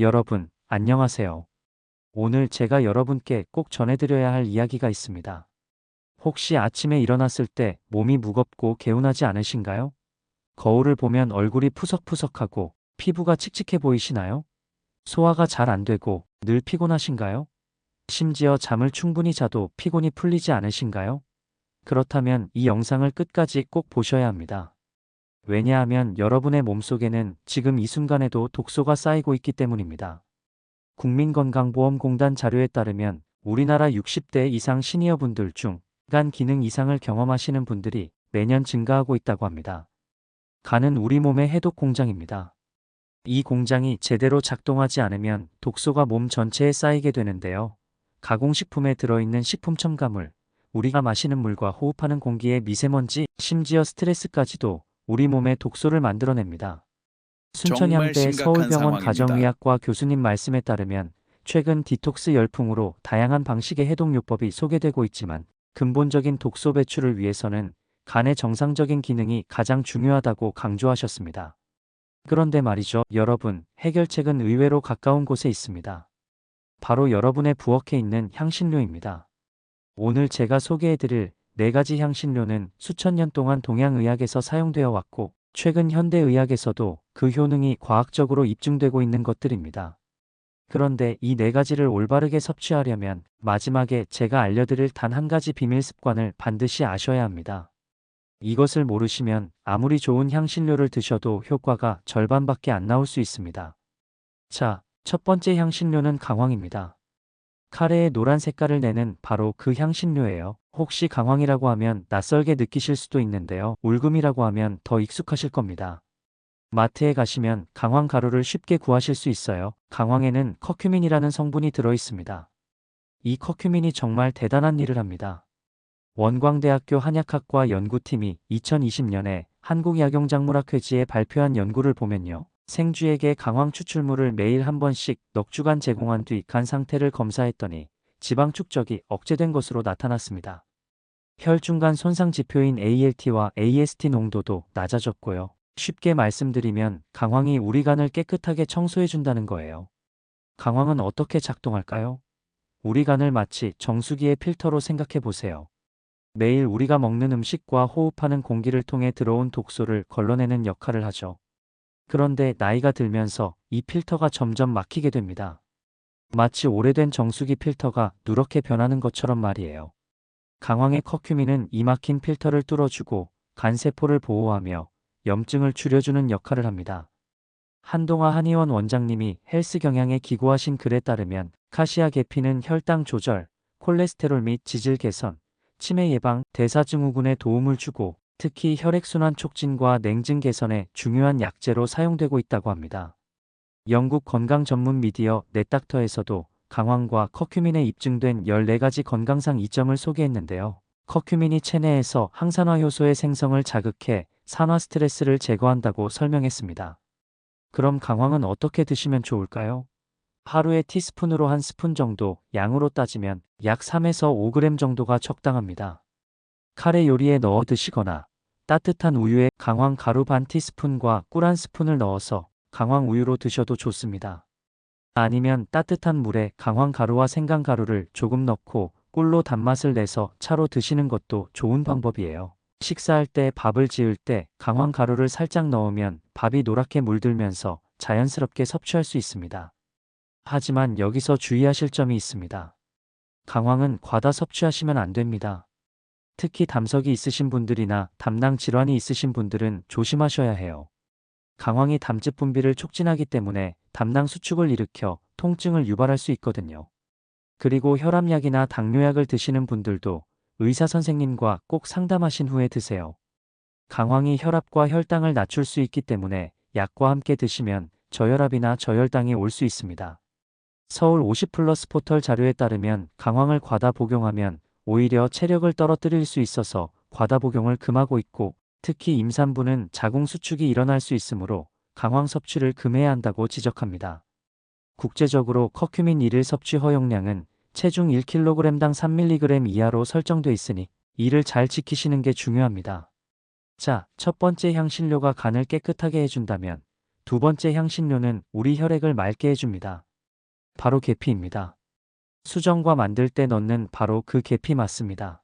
여러분, 안녕하세요. 오늘 제가 여러분께 꼭 전해드려야 할 이야기가 있습니다. 혹시 아침에 일어났을 때 몸이 무겁고 개운하지 않으신가요? 거울을 보면 얼굴이 푸석푸석하고 피부가 칙칙해 보이시나요? 소화가 잘 안 되고 늘 피곤하신가요? 심지어 잠을 충분히 자도 피곤이 풀리지 않으신가요? 그렇다면 이 영상을 끝까지 꼭 보셔야 합니다. 왜냐하면 여러분의 몸속에는 지금 이 순간에도 독소가 쌓이고 있기 때문입니다. 국민건강보험공단 자료에 따르면 우리나라 60대 이상 시니어분들 중 간 기능 이상을 경험하시는 분들이 매년 증가하고 있다고 합니다. 간은 우리 몸의 해독 공장입니다. 이 공장이 제대로 작동하지 않으면 독소가 몸 전체에 쌓이게 되는데요. 가공식품에 들어있는 식품 첨가물, 우리가 마시는 물과 호흡하는 공기의 미세먼지, 심지어 스트레스까지도 우리 몸에 독소를 만들어냅니다. 순천향대 서울병원. 가정의학과 교수님 말씀에 따르면 최근 디톡스 열풍으로 다양한 방식의 해독요법이 소개되고 있지만 근본적인 독소 배출을 위해서는 간의 정상적인 기능이 가장 중요하다고 강조하셨습니다. 그런데 말이죠, 여러분, 해결책은 의외로 가까운 곳에 있습니다. 바로 여러분의 부엌에 있는 향신료입니다. 오늘 제가 소개해드릴 네 가지 향신료는 수천 년 동안 동양의학에서 사용되어 왔고, 최근 현대의학에서도 그 효능이 과학적으로 입증되고 있는 것들입니다. 그런데 이 네 가지를 올바르게 섭취하려면 마지막에 제가 알려드릴 단 한 가지 비밀 습관을 반드시 아셔야 합니다. 이것을 모르시면 아무리 좋은 향신료를 드셔도 효과가 절반밖에 안 나올 수 있습니다. 자, 첫 번째 향신료는 강황입니다. 카레의 노란 색깔을 내는 바로 그 향신료예요. 혹시 강황이라고 하면 낯설게 느끼실 수도 있는데요. 울금이라고 하면 더 익숙하실 겁니다. 마트에 가시면 강황 가루를 쉽게 구하실 수 있어요. 강황에는 커큐민이라는 성분이 들어 있습니다. 이 커큐민이 정말 대단한 일을 합니다. 원광대학교 한약학과 연구팀이 2020년에 한국약용작물학회지에 발표한 연구를 보면요. 생쥐에게 강황 추출물을 매일 한 번씩 넉 주간 제공한 뒤 간 상태를 검사했더니 지방 축적이 억제된 것으로 나타났습니다. 혈중간 손상 지표인 ALT와 AST 농도도 낮아졌고요. 쉽게 말씀드리면 강황이 우리 간을 깨끗하게 청소해준다는 거예요. 강황은 어떻게 작동할까요? 우리 간을 마치 정수기의 필터로 생각해 보세요. 매일 우리가 먹는 음식과 호흡하는 공기를 통해 들어온 독소를 걸러내는 역할을 하죠. 그런데 나이가 들면서 이 필터가 점점 막히게 됩니다. 마치 오래된 정수기 필터가 누렇게 변하는 것처럼 말이에요. 강황의 커큐민은 이 막힌 필터를 뚫어주고 간세포를 보호하며 염증을 줄여주는 역할을 합니다. 한동아 한의원 원장님이 헬스 경향에 기고하신 글에 따르면 카시아 계피는 혈당 조절, 콜레스테롤 및 지질 개선, 치매 예방, 대사증후군에 도움을 주고 특히 혈액순환 촉진과 냉증 개선에 중요한 약재로 사용되고 있다고 합니다. 영국 건강 전문 미디어 넷닥터에서도 강황과 커큐민에 입증된 14가지 건강상 이점을 소개했는데요. 커큐민이 체내에서 항산화 효소의 생성을 자극해 산화 스트레스를 제거한다고 설명했습니다. 그럼 강황은 어떻게 드시면 좋을까요? 하루에 티스푼으로 한 스푼 정도, 양으로 따지면 약 3에서 5g 정도가 적당합니다. 카레 요리에 넣어 드시거나 따뜻한 우유에 강황 가루 반 티스푼과 꿀 한 스푼을 넣어서 강황 우유로 드셔도 좋습니다. 아니면 따뜻한 물에 강황 가루와 생강 가루를 조금 넣고 꿀로 단맛을 내서 차로 드시는 것도 좋은 방법이에요. 식사할 때 밥을 지을 때 강황 가루를 살짝 넣으면 밥이 노랗게 물들면서 자연스럽게 섭취할 수 있습니다. 하지만 여기서 주의하실 점이 있습니다. 강황은 과다 섭취하시면 안 됩니다. 특히 담석이 있으신 분들이나 담낭 질환이 있으신 분들은 조심하셔야 해요. 강황이 담즙 분비를 촉진하기 때문에 담낭 수축을 일으켜 통증을 유발할 수 있거든요. 그리고 혈압약이나 당뇨약을 드시는 분들도 의사 선생님과 꼭 상담하신 후에 드세요. 강황이 혈압과 혈당을 낮출 수 있기 때문에 약과 함께 드시면 저혈압이나 저혈당이 올 수 있습니다. 서울 50 플러스 포털 자료에 따르면 강황을 과다 복용하면 오히려 체력을 떨어뜨릴 수 있어서 과다 복용을 금하고 있고 특히 임산부는 자궁 수축이 일어날 수 있으므로 강황 섭취를 금해야 한다고 지적합니다. 국제적으로 커큐민 1일 섭취 허용량은 체중 1kg당 3mg 이하로 설정돼 있으니 이를 잘 지키시는 게 중요합니다. 자, 첫 번째 향신료가 간을 깨끗하게 해준다면 두 번째 향신료는 우리 혈액을 맑게 해줍니다. 바로 계피입니다. 수정과 만들 때 넣는 바로 그 계피 맞습니다.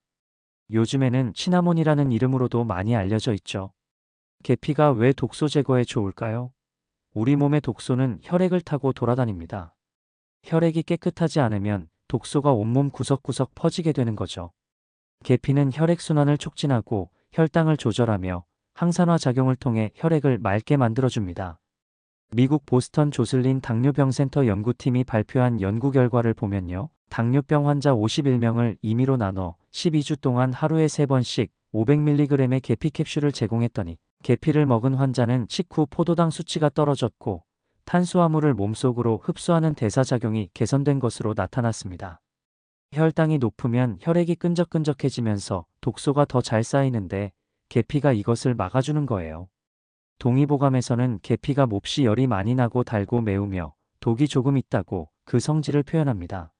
요즘에는 시나몬이라는 이름으로도 많이 알려져 있죠. 계피가 왜 독소 제거에 좋을까요? 우리 몸의 독소는 혈액을 타고 돌아다닙니다. 혈액이 깨끗하지 않으면 독소가 온몸 구석구석 퍼지게 되는 거죠. 계피는 혈액순환을 촉진하고 혈당을 조절하며 항산화 작용을 통해 혈액을 맑게 만들어줍니다. 미국 보스턴 조슬린 당뇨병 센터 연구팀이 발표한 연구 결과를 보면요. 당뇨병 환자 51명을 임의로 나눠 12주 동안 하루에 3번씩 500mg의 계피 캡슐을 제공했더니 계피를 먹은 환자는 식후 포도당 수치가 떨어졌고 탄수화물을 몸속으로 흡수하는 대사작용이 개선된 것으로 나타났습니다. 혈당이 높으면 혈액이 끈적끈적해지면서 독소가 더 잘 쌓이는데 계피가 이것을 막아주는 거예요. 동의보감에서는 계피가 몹시 열이 많이 나고 달고 매우며 독이 조금 있다고 그 성질을 표현합니다.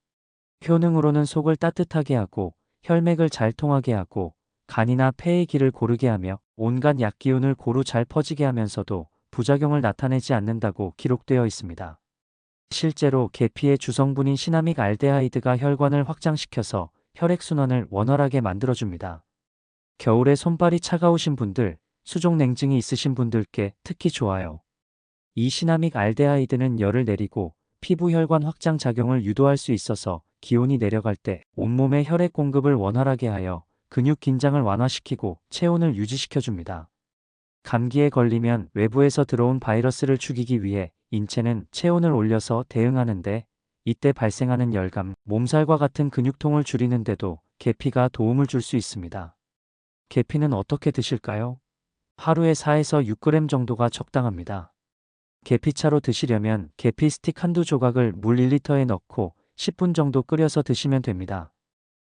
효능으로는 속을 따뜻하게 하고 혈맥을 잘 통하게 하고 간이나 폐의 길을 고르게 하며 온갖 약기운을 고루 잘 퍼지게 하면서도 부작용을 나타내지 않는다고 기록되어 있습니다. 실제로 계피의 주성분인 시나믹 알데하이드가 혈관을 확장시켜서 혈액순환을 원활하게 만들어줍니다. 겨울에 손발이 차가우신 분들, 수족 냉증이 있으신 분들께 특히 좋아요. 이 시나믹 알데하이드는 열을 내리고 피부 혈관 확장 작용을 유도할 수 있어서 기온이 내려갈 때 온몸의 혈액 공급을 원활하게 하여 근육 긴장을 완화시키고 체온을 유지시켜줍니다. 감기에 걸리면 외부에서 들어온 바이러스를 죽이기 위해 인체는 체온을 올려서 대응하는데 이때 발생하는 열감, 몸살과 같은 근육통을 줄이는데도 계피가 도움을 줄 수 있습니다. 계피는 어떻게 드실까요? 하루에 4에서 6g 정도가 적당합니다. 계피차로 드시려면 계피 스틱 한두 조각을 물 1리터에 넣고 10분 정도 끓여서 드시면 됩니다.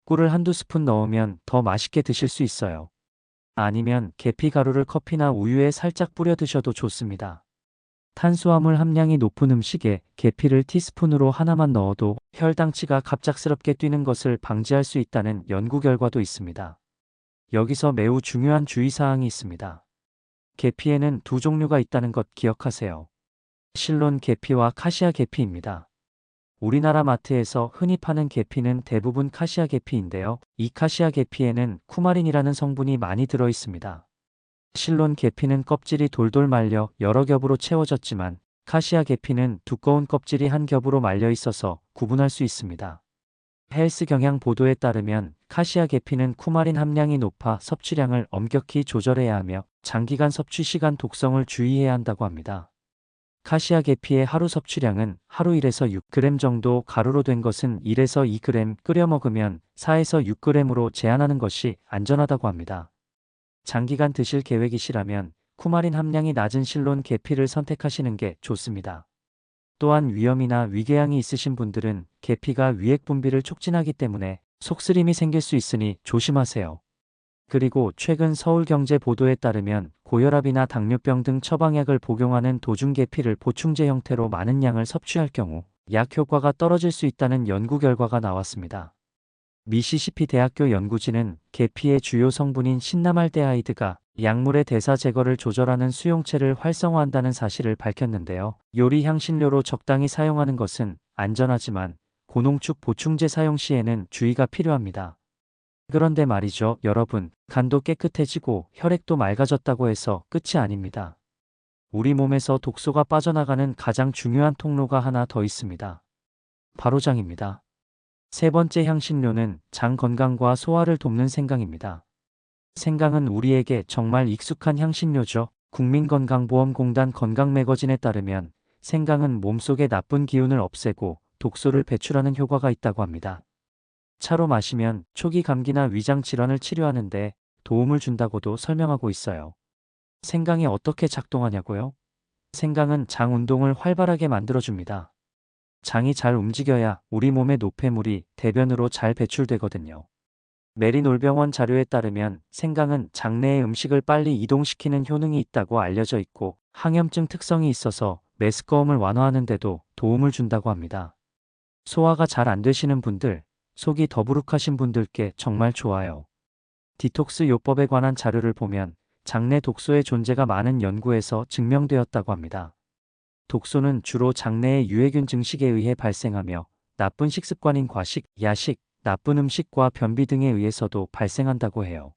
꿀을 한두 스푼 넣으면 더 맛있게 드실 수 있어요. 아니면 계피 가루를 커피나 우유에 살짝 뿌려 드셔도 좋습니다. 탄수화물 함량이 높은 음식에 계피를 티스푼으로 하나만 넣어도 혈당치가 갑작스럽게 뛰는 것을 방지할 수 있다는 연구 결과도 있습니다. 여기서 매우 중요한 주의사항이 있습니다. 계피에는 두 종류가 있다는 것 기억하세요. 실론 계피와 카시아 계피입니다. 우리나라 마트에서 흔히 파는 계피는 대부분 카시아 계피인데요. 이 카시아 계피에는 쿠마린이라는 성분이 많이 들어 있습니다. 실론 계피는 껍질이 돌돌 말려 여러 겹으로 채워졌지만 카시아 계피는 두꺼운 껍질이 한 겹으로 말려 있어서 구분할 수 있습니다. 헬스 경향 보도에 따르면 카시아 계피는 쿠마린 함량이 높아 섭취량을 엄격히 조절해야 하며 장기간 섭취 시간 독성을 주의해야 한다고 합니다. 카시아 계피의 하루 섭취량은 하루 1에서 6g 정도 가루로 된 것은 1에서 2g 끓여 먹으면 4에서 6g으로 제한하는 것이 안전하다고 합니다. 장기간 드실 계획이시라면 쿠마린 함량이 낮은 실론 계피를 선택하시는 게 좋습니다. 또한 위염이나 위궤양이 있으신 분들은 계피가 위액 분비를 촉진하기 때문에 속쓰림이 생길 수 있으니 조심하세요. 그리고 최근 서울경제 보도에 따르면 고혈압이나 당뇨병 등 처방약을 복용하는 도중 계피를 보충제 형태로 많은 양을 섭취할 경우 약 효과가 떨어질 수 있다는 연구 결과가 나왔습니다. 미시시피 대학교 연구진은 계피의 주요 성분인 신나말데하이드가 약물의 대사 제거를 조절하는 수용체를 활성화한다는 사실을 밝혔는데요. 요리 향신료로 적당히 사용하는 것은 안전하지만 고농축 보충제 사용 시에는 주의가 필요합니다. 그런데 말이죠, 여러분, 간도 깨끗해지고 혈액도 맑아졌다고 해서 끝이 아닙니다. 우리 몸에서 독소가 빠져나가는 가장 중요한 통로가 하나 더 있습니다. 바로 장입니다. 세 번째 향신료는 장 건강과 소화를 돕는 생강입니다. 생강은 우리에게 정말 익숙한 향신료죠. 국민건강보험공단 건강 매거진에 따르면 생강은 몸속의 나쁜 기운을 없애고 독소를 배출하는 효과가 있다고 합니다. 차로 마시면 초기 감기나 위장 질환을 치료하는데 도움을 준다고도 설명하고 있어요. 생강이 어떻게 작동하냐고요? 생강은 장 운동을 활발하게 만들어줍니다. 장이 잘 움직여야 우리 몸의 노폐물이 대변으로 잘 배출되거든요. 메리놀병원 자료에 따르면 생강은 장내의 음식을 빨리 이동시키는 효능이 있다고 알려져 있고 항염증 특성이 있어서 메스꺼움을 완화하는데도 도움을 준다고 합니다. 소화가 잘 안 되시는 분들, 속이 더부룩하신 분들께 정말 좋아요. 디톡스 요법에 관한 자료를 보면 장내 독소의 존재가 많은 연구에서 증명되었다고 합니다. 독소는 주로 장내의 유해균 증식에 의해 발생하며 나쁜 식습관인 과식, 야식, 나쁜 음식과 변비 등에 의해서도 발생한다고 해요.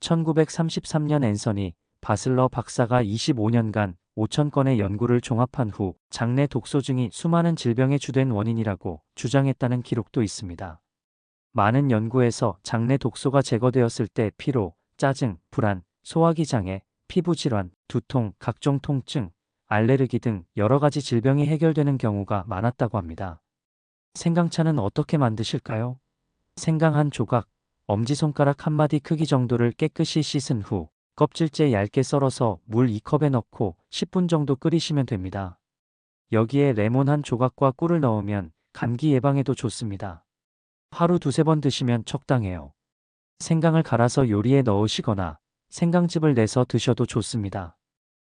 1933년 앤서니 바슬러 박사가 25년간 5천 건의 연구를 종합한 후 장내 독소증이 수많은 질병의 주된 원인이라고 주장했다는 기록도 있습니다. 많은 연구에서 장내 독소가 제거되었을 때 피로, 짜증, 불안, 소화기 장애, 피부 질환, 두통, 각종 통증, 알레르기 등 여러 가지 질병이 해결되는 경우가 많았다고 합니다. 생강차는 어떻게 만드실까요? 생강 한 조각, 엄지손가락 한 마디 크기 정도를 깨끗이 씻은 후 껍질째 얇게 썰어서 물 2컵에 넣고 10분 정도 끓이시면 됩니다. 여기에 레몬 한 조각과 꿀을 넣으면 감기 예방에도 좋습니다. 하루 두세 번 드시면 적당해요. 생강을 갈아서 요리에 넣으시거나 생강즙을 내서 드셔도 좋습니다.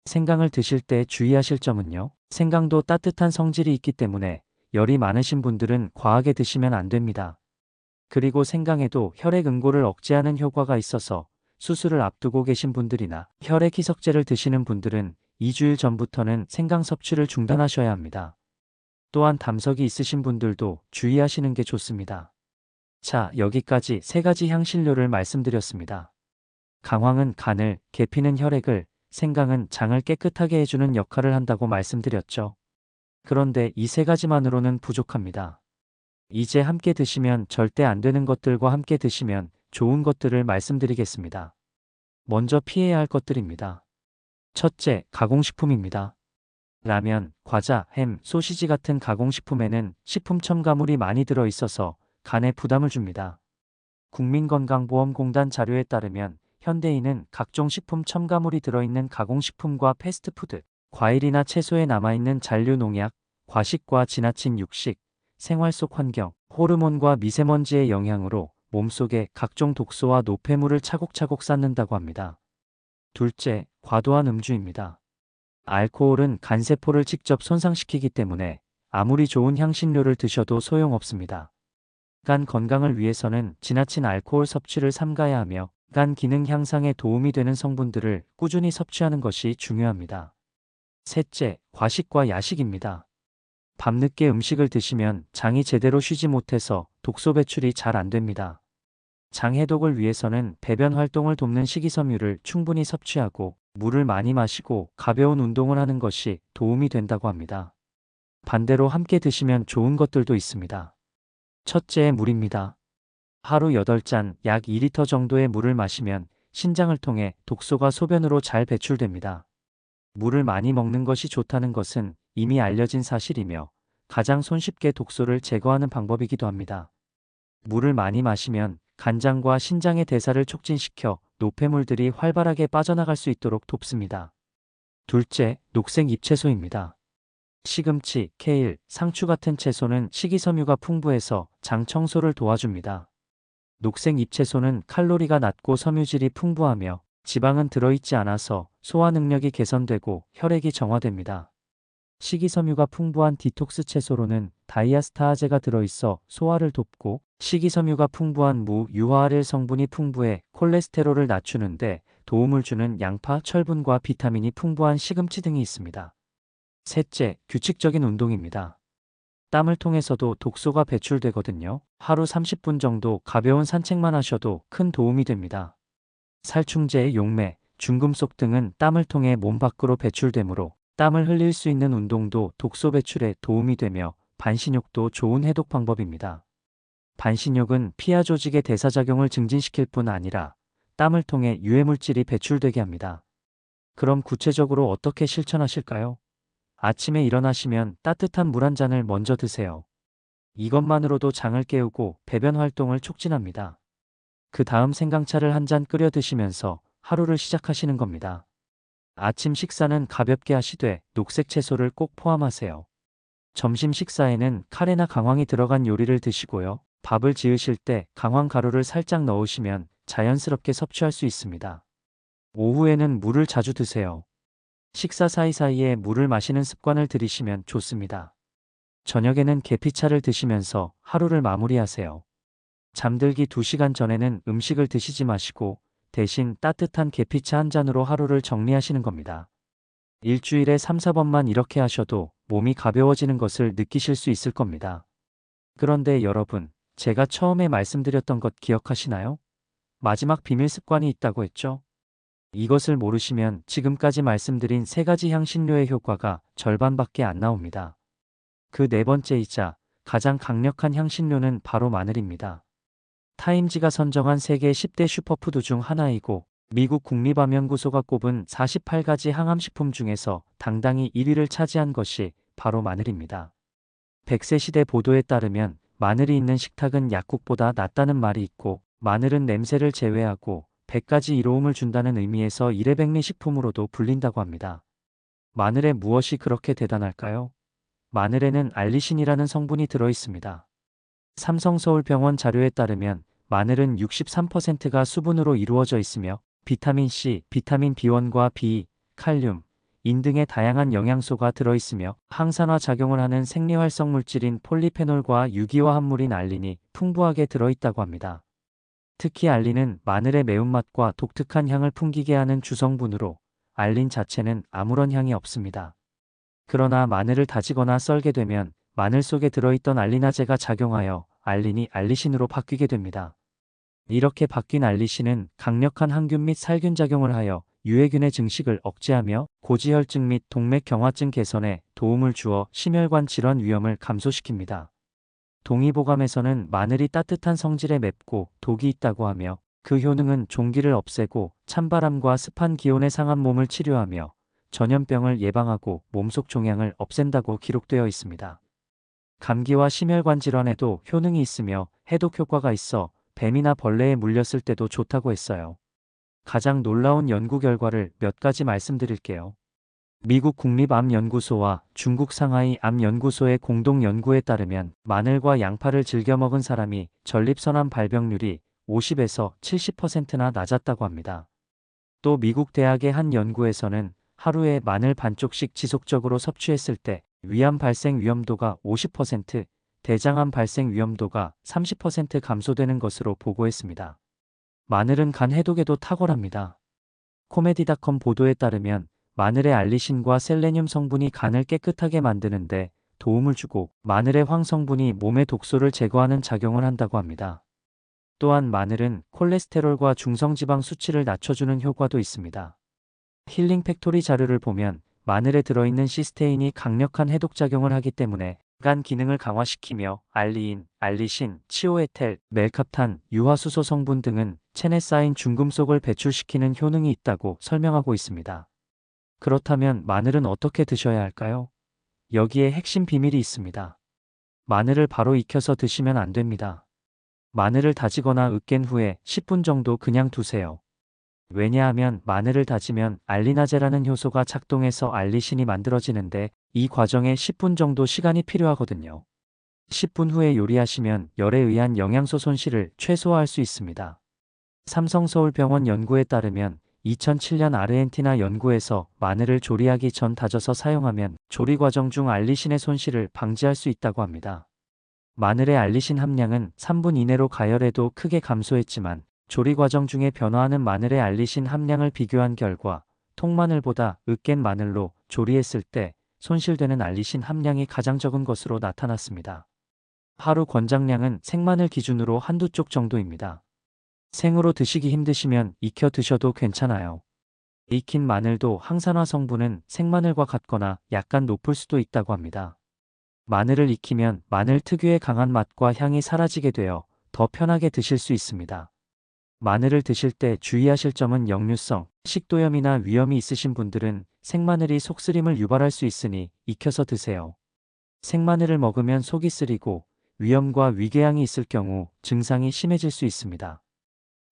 생강을 드실 때 주의하실 점은요. 생강도 따뜻한 성질이 있기 때문에 열이 많으신 분들은 과하게 드시면 안 됩니다. 그리고 생강에도 혈액 응고를 억제하는 효과가 있어서 수술을 앞두고 계신 분들이나 혈액 희석제를 드시는 분들은 2주일 전부터는 생강 섭취를 중단하셔야 합니다. 또한 담석이 있으신 분들도 주의하시는 게 좋습니다. 자, 여기까지 세 가지 향신료를 말씀드렸습니다. 강황은 간을, 계피는 혈액을, 생강은 장을 깨끗하게 해주는 역할을 한다고 말씀드렸죠. 그런데 이 세 가지만으로는 부족합니다. 이제 함께 드시면 절대 안 되는 것들과 함께 드시면 좋은 것들을 말씀드리겠습니다. 먼저 피해야 할 것들입니다. 첫째, 가공식품입니다. 라면, 과자, 햄, 소시지 같은 가공식품에는 식품 첨가물이 많이 들어 있어서 간에 부담을 줍니다. 국민건강보험공단 자료에 따르면 현대인은 각종 식품 첨가물이 들어있는 가공식품과 패스트푸드, 과일이나 채소에 남아있는 잔류 농약, 과식과 지나친 육식, 생활 속 환경, 호르몬과 미세먼지의 영향으로 몸속에 각종 독소와 노폐물을 차곡차곡 쌓는다고 합니다. 둘째, 과도한 음주입니다. 알코올은 간세포를 직접 손상시키기 때문에 아무리 좋은 향신료를 드셔도 소용없습니다. 간 건강을 위해서는 지나친 알코올 섭취를 삼가야 하며 간 기능 향상에 도움이 되는 성분들을 꾸준히 섭취하는 것이 중요합니다. 셋째, 과식과 야식입니다. 밤늦게 음식을 드시면 장이 제대로 쉬지 못해서 독소 배출이 잘 안 됩니다. 장 해독을 위해서는 배변 활동을 돕는 식이섬유를 충분히 섭취하고 물을 많이 마시고 가벼운 운동을 하는 것이 도움이 된다고 합니다. 반대로 함께 드시면 좋은 것들도 있습니다. 첫째, 물입니다. 하루 8잔, 약 2리터 정도의 물을 마시면 신장을 통해 독소가 소변으로 잘 배출됩니다. 물을 많이 먹는 것이 좋다는 것은 이미 알려진 사실이며 가장 손쉽게 독소를 제거하는 방법이기도 합니다. 물을 많이 마시면 간장과 신장의 대사를 촉진시켜 노폐물들이 활발하게 빠져나갈 수 있도록 돕습니다. 둘째, 녹색 잎채소입니다. 시금치, 케일, 상추 같은 채소는 식이섬유가 풍부해서 장 청소를 도와줍니다. 녹색 잎채소는 칼로리가 낮고 섬유질이 풍부하며 지방은 들어있지 않아서 소화 능력이 개선되고 혈액이 정화됩니다. 식이섬유가 풍부한 디톡스 채소로는 다이아스타아제가 들어있어 소화를 돕고 식이섬유가 풍부한 무, 유화아릴 성분이 풍부해 콜레스테롤을 낮추는데 도움을 주는 양파, 철분과 비타민이 풍부한 시금치 등이 있습니다. 셋째, 규칙적인 운동입니다. 땀을 통해서도 독소가 배출되거든요. 하루 30분 정도 가벼운 산책만 하셔도 큰 도움이 됩니다. 살충제, 용매, 중금속 등은 땀을 통해 몸 밖으로 배출되므로 땀을 흘릴 수 있는 운동도 독소 배출에 도움이 되며 반신욕도 좋은 해독 방법입니다. 반신욕은 피하 조직의 대사작용을 증진시킬 뿐 아니라 땀을 통해 유해물질이 배출되게 합니다. 그럼 구체적으로 어떻게 실천하실까요? 아침에 일어나시면 따뜻한 물 한 잔을 먼저 드세요. 이것만으로도 장을 깨우고 배변 활동을 촉진합니다. 그 다음 생강차를 한 잔 끓여 드시면서 하루를 시작하시는 겁니다. 아침 식사는 가볍게 하시되 녹색 채소를 꼭 포함하세요. 점심 식사에는 카레나 강황이 들어간 요리를 드시고요. 밥을 지으실 때 강황 가루를 살짝 넣으시면 자연스럽게 섭취할 수 있습니다. 오후에는 물을 자주 드세요. 식사 사이사이에 물을 마시는 습관을 들이시면 좋습니다. 저녁에는 계피차를 드시면서 하루를 마무리하세요. 잠들기 2시간 전에는 음식을 드시지 마시고 대신 따뜻한 계피차 한 잔으로 하루를 정리하시는 겁니다. 일주일에 3, 4번만 이렇게 하셔도 몸이 가벼워지는 것을 느끼실 수 있을 겁니다. 그런데 여러분, 제가 처음에 말씀드렸던 것 기억하시나요? 마지막 비밀 습관이 있다고 했죠? 이것을 모르시면 지금까지 말씀드린 세 가지 향신료의 효과가 절반밖에 안 나옵니다. 그 네 번째이자 가장 강력한 향신료는 바로 마늘입니다. 타임지가 선정한 세계 10대 슈퍼푸드 중 하나이고 미국 국립암연구소가 꼽은 48가지 항암식품 중에서 당당히 1위를 차지한 것이 바로 마늘입니다. 100세 시대 보도에 따르면 마늘이 있는 식탁은 약국보다 낫다는 말이 있고 마늘은 냄새를 제외하고 100가지 이로움을 준다는 의미에서 이레백리 식품으로도 불린다고 합니다. 마늘에 무엇이 그렇게 대단할까요? 마늘에는 알리신이라는 성분이 들어 있습니다. 삼성서울병원 자료에 따르면 마늘은 63%가 수분으로 이루어져 있으며 비타민 C, 비타민 B1과 B, 칼륨, 인 등의 다양한 영양소가 들어 있으며 항산화 작용을 하는 생리활성 물질인 폴리페놀과 유기화 합물인 알린이 풍부하게 들어 있다고 합니다. 특히 알린은 마늘의 매운맛과 독특한 향을 풍기게 하는 주성분으로 알린 자체는 아무런 향이 없습니다. 그러나 마늘을 다지거나 썰게 되면 마늘 속에 들어있던 알리나제가 작용하여 알린이 알리신으로 바뀌게 됩니다. 이렇게 바뀐 알리신은 강력한 항균 및 살균 작용을 하여 유해균의 증식을 억제하며 고지혈증 및 동맥 경화증 개선에 도움을 주어 심혈관 질환 위험을 감소시킵니다. 동의보감에서는 마늘이 따뜻한 성질에 맵고 독이 있다고 하며 그 효능은 종기를 없애고 찬바람과 습한 기온에 상한 몸을 치료하며 전염병을 예방하고 몸속 종양을 없앤다고 기록되어 있습니다. 감기와 심혈관 질환에도 효능이 있으며 해독 효과가 있어 뱀이나 벌레에 물렸을 때도 좋다고 했어요. 가장 놀라운 연구 결과를 몇 가지 말씀드릴게요. 미국 국립암연구소와 중국 상하이 암연구소의 공동 연구에 따르면 마늘과 양파를 즐겨 먹은 사람이 전립선암 발병률이 50에서 70%나 낮았다고 합니다. 또 미국 대학의 한 연구에서는 하루에 마늘 반쪽씩 지속적으로 섭취했을 때 위암 발생 위험도가 50%, 대장암 발생 위험도가 30% 감소되는 것으로 보고했습니다. 마늘은 간 해독에도 탁월합니다. 코메디닷컴 보도에 따르면 마늘의 알리신과 셀레늄 성분이 간을 깨끗하게 만드는데 도움을 주고 마늘의 황 성분이 몸의 독소를 제거하는 작용을 한다고 합니다. 또한 마늘은 콜레스테롤과 중성지방 수치를 낮춰주는 효과도 있습니다. 힐링 팩토리 자료를 보면 마늘에 들어있는 시스테인이 강력한 해독작용을 하기 때문에 간 기능을 강화시키며 알리인, 알리신, 치오에텔, 멜캅탄, 유화수소 성분 등은 체내 쌓인 중금속을 배출시키는 효능이 있다고 설명하고 있습니다. 그렇다면 마늘은 어떻게 드셔야 할까요? 여기에 핵심 비밀이 있습니다. 마늘을 바로 익혀서 드시면 안 됩니다. 마늘을 다지거나 으깬 후에 10분 정도 그냥 두세요. 왜냐하면 마늘을 다지면 알리나제라는 효소가 작동해서 알리신이 만들어지는데 이 과정에 10분 정도 시간이 필요하거든요. 10분 후에 요리하시면 열에 의한 영양소 손실을 최소화할 수 있습니다. 삼성서울병원 연구에 따르면 2007년 아르헨티나 연구에서 마늘을 조리하기 전 다져서 사용하면 조리 과정 중 알리신의 손실을 방지할 수 있다고 합니다. 마늘의 알리신 함량은 3분 이내로 가열해도 크게 감소했지만 조리 과정 중에 변화하는 마늘의 알리신 함량을 비교한 결과 통마늘보다 으깬 마늘로 조리했을 때 손실되는 알리신 함량이 가장 적은 것으로 나타났습니다. 하루 권장량은 생마늘 기준으로 한두 쪽 정도입니다. 생으로 드시기 힘드시면 익혀 드셔도 괜찮아요. 익힌 마늘도 항산화 성분은 생마늘과 같거나 약간 높을 수도 있다고 합니다. 마늘을 익히면 마늘 특유의 강한 맛과 향이 사라지게 되어 더 편하게 드실 수 있습니다. 마늘을 드실 때 주의하실 점은 역류성, 식도염이나 위염이 있으신 분들은 생마늘이 속쓰림을 유발할 수 있으니 익혀서 드세요. 생마늘을 먹으면 속이 쓰리고 위염과 위궤양이 있을 경우 증상이 심해질 수 있습니다.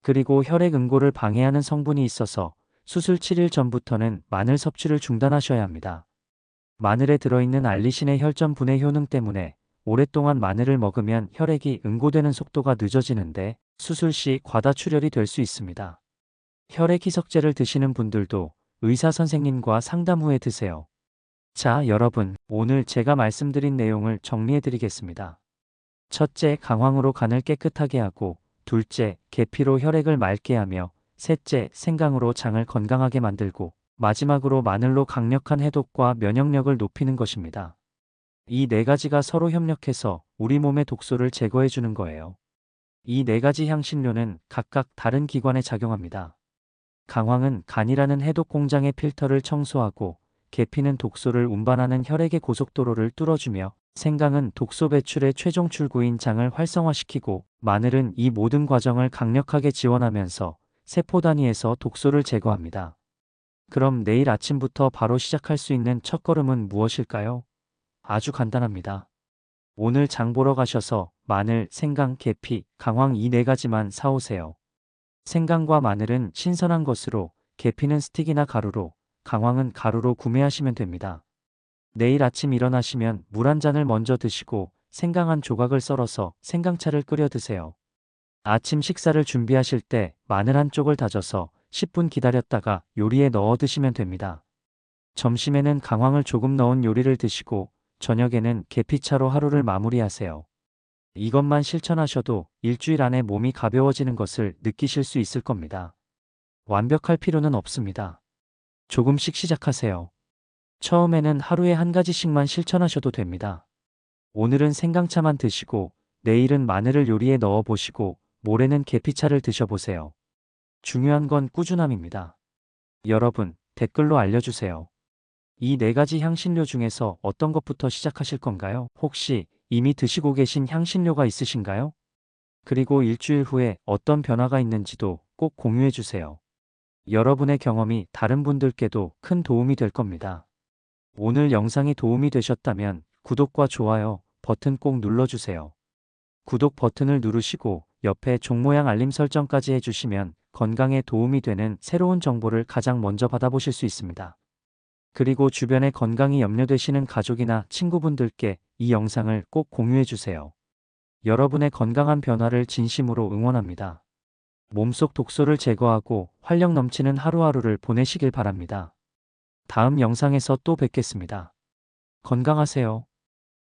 그리고 혈액 응고를 방해하는 성분이 있어서 수술 7일 전부터는 마늘 섭취를 중단하셔야 합니다. 마늘에 들어있는 알리신의 혈전 분해 효능 때문에 오랫동안 마늘을 먹으면 혈액이 응고되는 속도가 늦어지는데 수술 시 과다출혈이 될 수 있습니다. 혈액 희석제를 드시는 분들도 의사 선생님과 상담 후에 드세요. 자, 여러분, 오늘 제가 말씀드린 내용을 정리해 드리겠습니다. 첫째, 강황으로 간을 깨끗하게 하고, 둘째, 계피로 혈액을 맑게 하며, 셋째, 생강으로 장을 건강하게 만들고, 마지막으로 마늘로 강력한 해독과 면역력을 높이는 것입니다. 이 네 가지가 서로 협력해서 우리 몸의 독소를 제거해 주는 거예요. 이 네 가지 향신료는 각각 다른 기관에 작용합니다. 강황은 간이라는 해독 공장의 필터를 청소하고 계피는 독소를 운반하는 혈액의 고속도로를 뚫어주며 생강은 독소 배출의 최종 출구인 장을 활성화시키고 마늘은 이 모든 과정을 강력하게 지원하면서 세포 단위에서 독소를 제거합니다. 그럼 내일 아침부터 바로 시작할 수 있는 첫 걸음은 무엇일까요? 아주 간단합니다. 오늘 장 보러 가셔서 마늘, 생강, 계피, 강황 이 네 가지만 사오세요. 생강과 마늘은 신선한 것으로, 계피는 스틱이나 가루로, 강황은 가루로 구매하시면 됩니다. 내일 아침 일어나시면 물 한 잔을 먼저 드시고 생강 한 조각을 썰어서 생강차를 끓여 드세요. 아침 식사를 준비하실 때 마늘 한 쪽을 다져서 10분 기다렸다가 요리에 넣어 드시면 됩니다. 점심에는 강황을 조금 넣은 요리를 드시고 저녁에는 계피차로 하루를 마무리하세요. 이것만 실천하셔도 일주일 안에 몸이 가벼워지는 것을 느끼실 수 있을 겁니다. 완벽할 필요는 없습니다. 조금씩 시작하세요. 처음에는 하루에 한 가지씩만 실천하셔도 됩니다. 오늘은 생강차만 드시고 내일은 마늘을 요리에 넣어 보시고 모레는 계피차를 드셔보세요. 중요한 건 꾸준함입니다. 여러분, 댓글로 알려주세요. 이 네 가지 향신료 중에서 어떤 것부터 시작하실 건가요? 혹시 이미 드시고 계신 향신료가 있으신가요? 그리고 일주일 후에 어떤 변화가 있는지도 꼭 공유해 주세요. 여러분의 경험이 다른 분들께도 큰 도움이 될 겁니다. 오늘 영상이 도움이 되셨다면 구독과 좋아요 버튼 꼭 눌러주세요. 구독 버튼을 누르시고 옆에 종 모양 알림 설정까지 해주시면 건강에 도움이 되는 새로운 정보를 가장 먼저 받아보실 수 있습니다. 그리고 주변에 건강이 염려되시는 가족이나 친구분들께 이 영상을 꼭 공유해 주세요. 여러분의 건강한 변화를 진심으로 응원합니다. 몸속 독소를 제거하고 활력 넘치는 하루하루를 보내시길 바랍니다. 다음 영상에서 또 뵙겠습니다. 건강하세요.